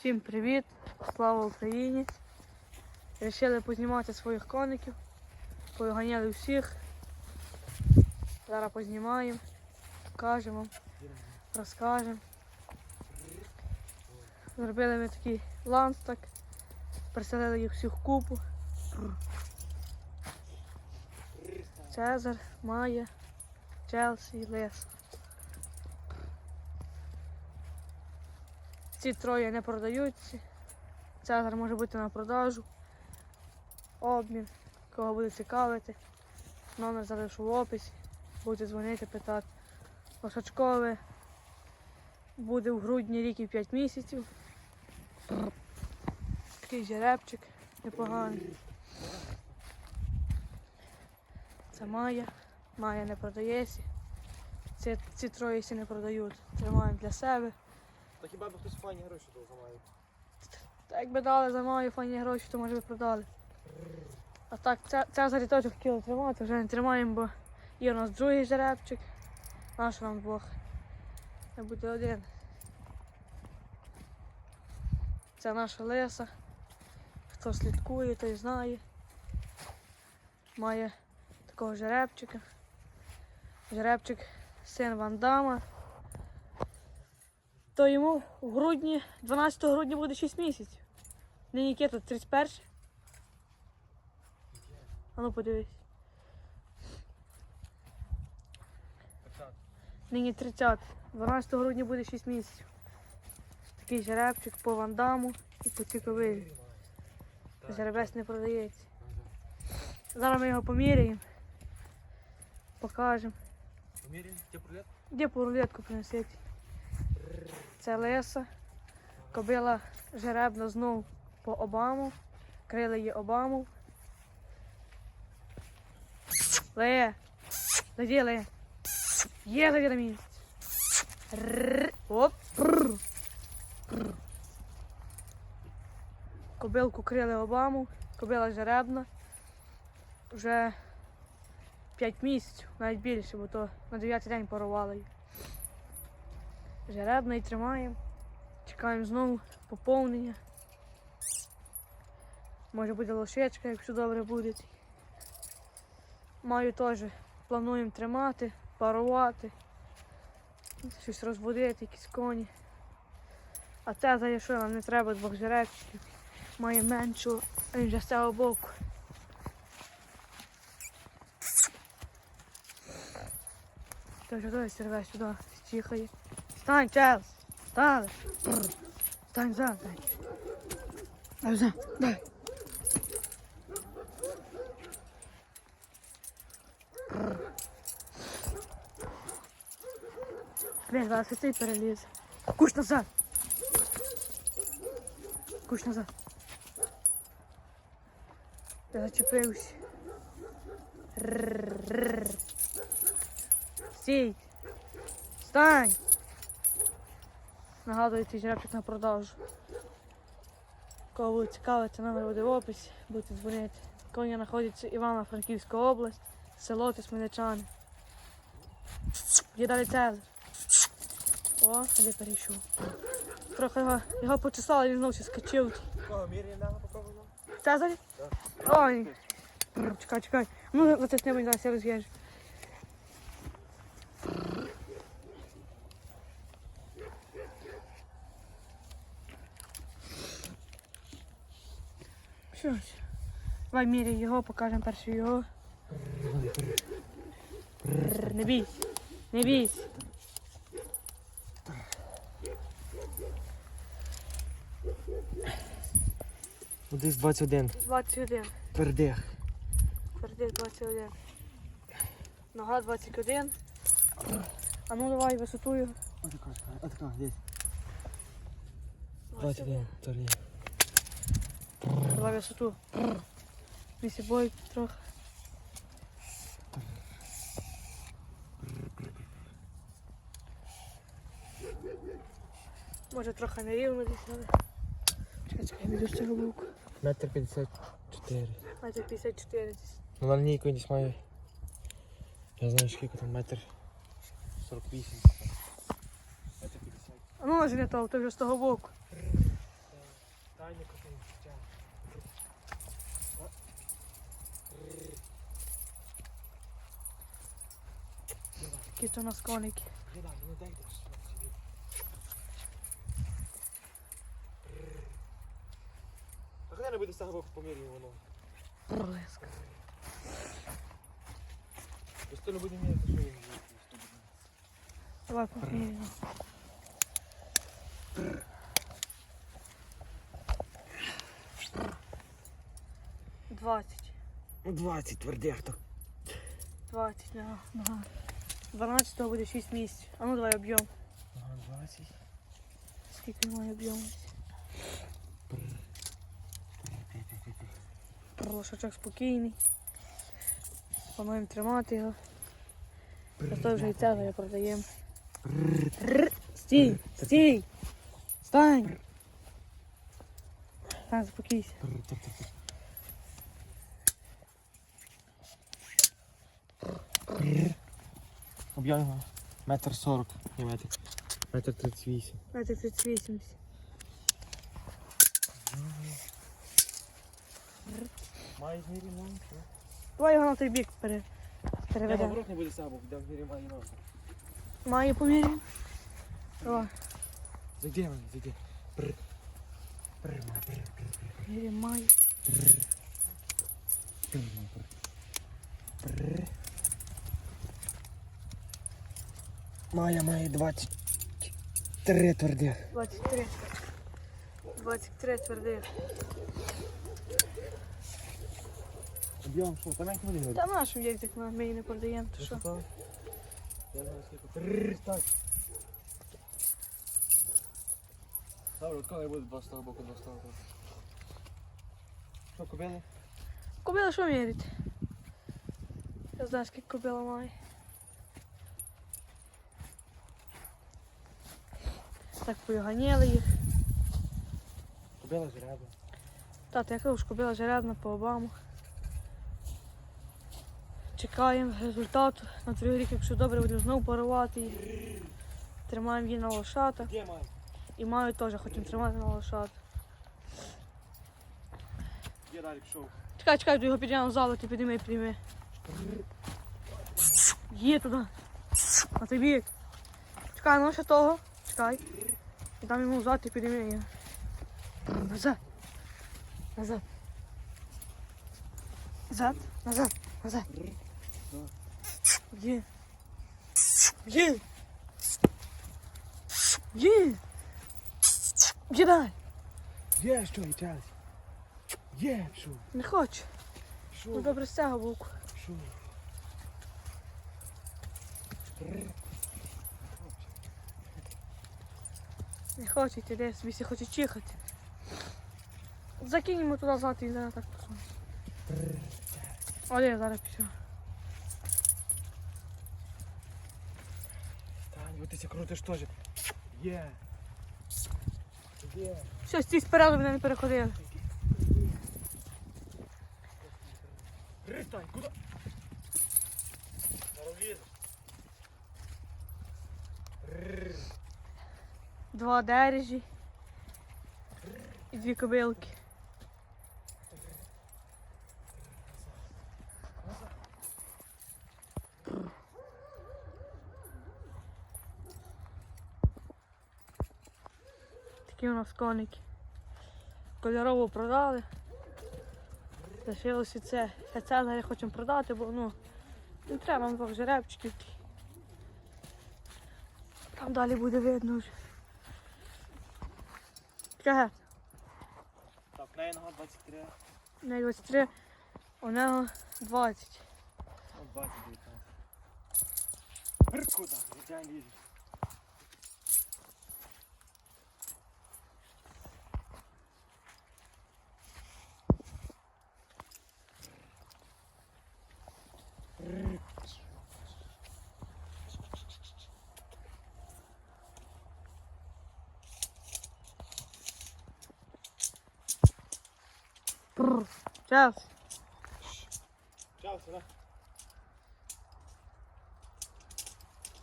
Всім привіт! Слава Україні! Рішили познімати своїх коників. Повиганяли всіх. Зараз познімаємо, покажемо вам, розкажемо. Зробили ми такий ланстак, приселили їх всіх купу. Цезар, Майя, Челсі, Лес. Ці троє не продаються. Цезар може бути на продажу. Обмін. Кого буде цікавити. Номер залишу в описі. Будете дзвонити, питати. Лошачкове буде в грудні рік і 5 місяців. Такий жеребчик непоганий. Це Майя. Майя не продається. Ці, ці троє всі не продають. Тримаємо для себе. Та хіба б хтось файні гроші дав за маю? Та якби дали за мою файні гроші, то може би продали. А так, ця, теж хотіли тримати, вже не тримаємо, бо є у нас другий жеребчик. Наш нам двох. Не буде один. Це наша леса. Хто слідкує, той знає. Має такого жеребчика. Жеребчик син Вандама. То йому в грудні, 12 грудня буде 6 місяців. Нині яке тут 31? А ну подивись. Нині 30. 12 грудня буде 6 місяців. Такий жеребчик по вандаму і по ціковилі. Жеребець не продається. Зараз ми його поміряємо. Покажемо. Поміряємо, тебе пролет? Де по рулетку? Це леса. Кобила жеребна знов по Обаму. Крили її Обаму. Лея. Зайди, Лея. Є зайди на місце. Оп. Кобилку крили Обаму. Кобила жеребна. Вже 5 місяців, навіть більше, бо то на 9 день порували її. Жеребний тримаємо. Чекаємо знову поповнення. Може буде лошечка, якщо добре буде. Маю теж плануємо тримати, парувати, щось розводити, якісь коні. А це за що нам не треба двох жеребчиків. Має меншу, з цього боку. Тож давай серве сюди, стихає. Стань, Челс! Стали! Бррр. Стань за, дай. Дай за, дай. Бррр. Блін, зараз і цей переліз. Куш назад! Куш назад. Я зачепився. Рррррр. Стій! Встань! Нагадую, цей жеребчик на продажу. Кого буде цікавити, номер буде в описі, будете дзвонити. Коня знаходиться Івано-Франківська область, село Тисменичани. Є далі Цезар. О, де перейшов. Трохи його, його почесали, він знову скачив. Кого нього попробуємо? Цезарь? Ой. Чекай, чекай. Ну, затисни мені зараз я роз'їжджу. Що ж, давай міряй його, покажемо перше його. Не бійся, не бійся. Ну десь 21. 21. Пердех. Твердих 21. Нога 21. А ну давай висоту його. Отака, отака, десь. 21, торі. Давай висоту. Вісі бой трохи. Може трохи нерівно десь, але. Чекай, чекай, я з цього боку. Метр 54. Метр 54 десь. Ну на лінійку десь маю. Я знаю, скільки там метр 48. Метр 50. А ну нажи не то, то вже з того боку. Тайне Які то у нас коники. А коли не буде з боку помірює воно? Пролеска. Просто не буде міряти, що буде. Давай поміряємо. Двадцять. 20 твердих так. Двадцять, да. Ага. 12 буде 6 місяців. А ну давай об'єм. Ага, 20. Скільки має об'єму? Лошачок спокійний. Плануємо тримати його. Зато вже і цегля продаємо. Стій! Стій! Стань! Стань, заспокійся. Об'єм його. Метр сорок. Метр. Метр тридцять вісім. Метр 38. Має змірі. Давай його на той бік пере... Я не буде сабок, де в має нам. Має поміряємо. Давай, Зайди мене, зайди. Прр. Прр, має, прр, прр, прр, поміряємо має. прр, має, прр. Прр. Має, має 23 твердих. 23. 23 твердих. Об'єм що, та навіть не. Та нашу як так ми її не продаємо, то що? Я знаю скільки. Так. Добре, от коли буде два з того боку, два з того боку. Що, кобили? Кобила що мірить? Я знаю, скільки кобила має. Так поганяли їх. Кобила жеребна. Тата, яка ж кобила жеребна по обаму. Чекаємо результату. На другий рік, якщо добре, будемо знову парувати її. Тримаємо її на лошата. Де має? І маю теж хочемо тримати на лошата. Де далі пішов? Чекай, чекай, до його підняв в залу, ти підійми, підійми. Є туди. На той бік. Чекай, ну ще того. Чекай. І там йому взад, ти підійми. Назад. Назад. Назад. Назад. Назад. Є. Є. Є. Є дай. Є що, і час. Є що, Не хочу. Ну що, добре з цього що. Не йти десь, собі хоче чихати. Закинемо туди зад і зараз так посунемо. Я зараз пішов. Тань, ти ся крутиш теж. Є. Є. Все, стій спереду мене не переходили. Тань, куди? Зараз лізеш. Два дережі. І дві кобилки. Такі у нас коники. Кольорову продали. Лишилося це. Це зараз хочемо продати, бо ну не треба нам жеребчиків. Там далі буде видно вже. Чекай, Так, нога 23, у неї 23, у нього 20. ну 20, 19. Прррр. Звичайно лізеш. Прррр. Час. Час, да?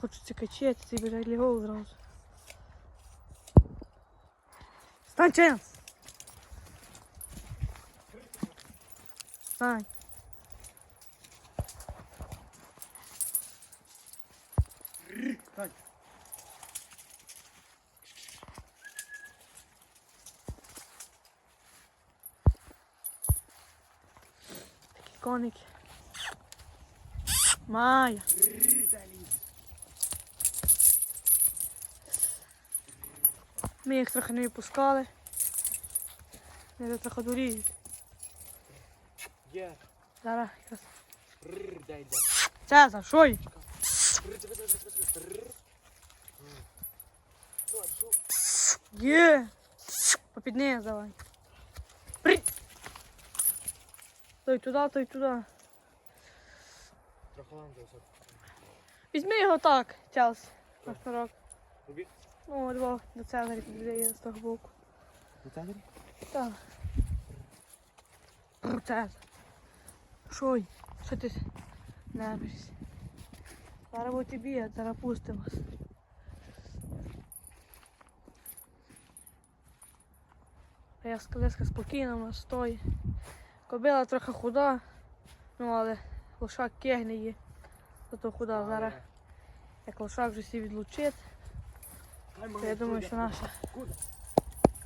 Хочеться качати, ти біжать лігов зразу. Стань, Стань. Коники. Майя. Ми їх трохи не відпускали. Вони трохи дуріють. Є. Зараз якраз. Дай. Цезар, що є? Рррр, давай, давай, давай, давай. Рррр. М. Ну, а що? Є. Попід неї давай. При. Той туди, той туди. Візьми його так, Челсі. На шнурок. Тобі? Ну, двох до Цезаря підійде з того боку. У тебе? Так. Цезар. Що? Що ти нервишся? Зараз будете бігати, зараз пустимо. А я скалиска спокійно вона стоїть. Кобила трохи худа, ну але лошак кегне її. Зато худа зараз, як лошак вже всі відлучить, то я думаю, що наша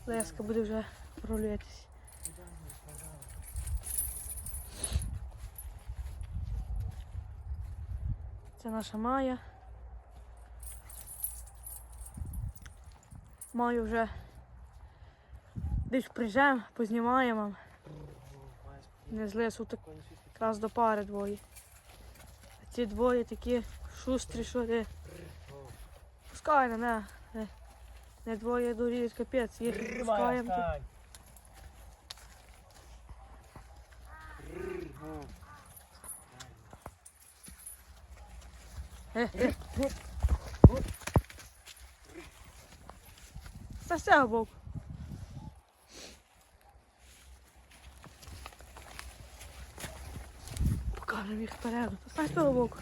леска буде вже пролюватись. Це наша Майя. Маю вже десь прижем, познімаємо. Не з лесу так якраз до пари двоє. А ці двоє такі шустрі, що ти. Пускай на не, не, не двоє дуріють капець, їх пускаємо. Е, е. Та з цього боку. Покажемо їх впереду. Та стань з того боку.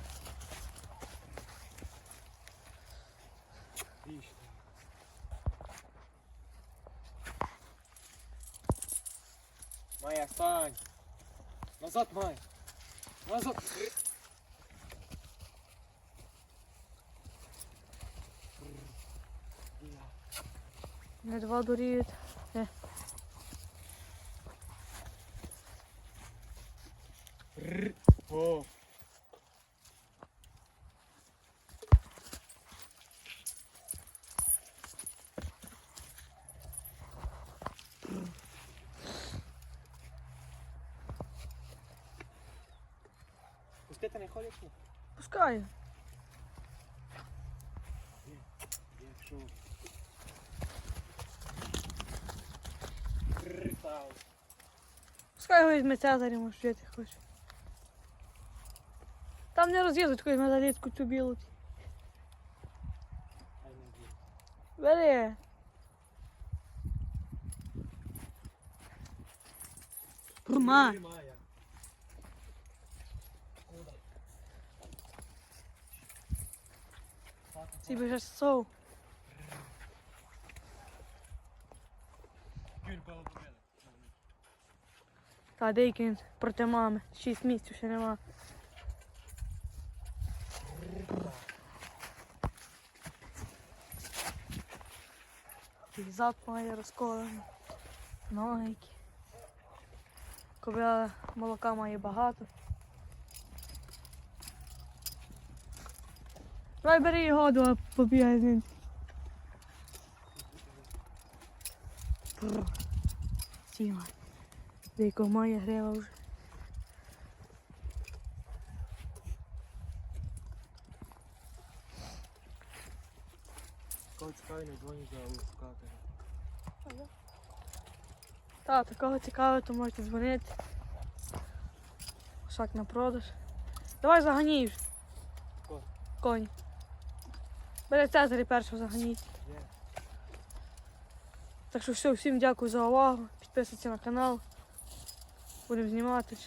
Майя, стань! Назад, Майя! Назад! Не два Рррр. Пустити не ходять? ні? Пускай. Якщо... Пускай візьме Цезарі, може жити хоче. Там не роз'їздить, коли на залітку цю білу. Бери. Ма. Рррр, Майя. Куди? Сов. Та деякий проти мами. Шість місяців ще нема. Зад має розколений. Ноги. Кобила молока має багато. Давай бери його, два побігай з ним. Сіма. Деяко має грива вже. Кого цікавий, не дзвонить за лускати. Так, такого цікавого, то можете дзвонити. Шак на продаж. Давай заганіш. Кого? Коні. Бери Цезарі першого заганіть. Є. Так що все, всім дякую за увагу. Підписуйтесь на канал. Будемо знімати.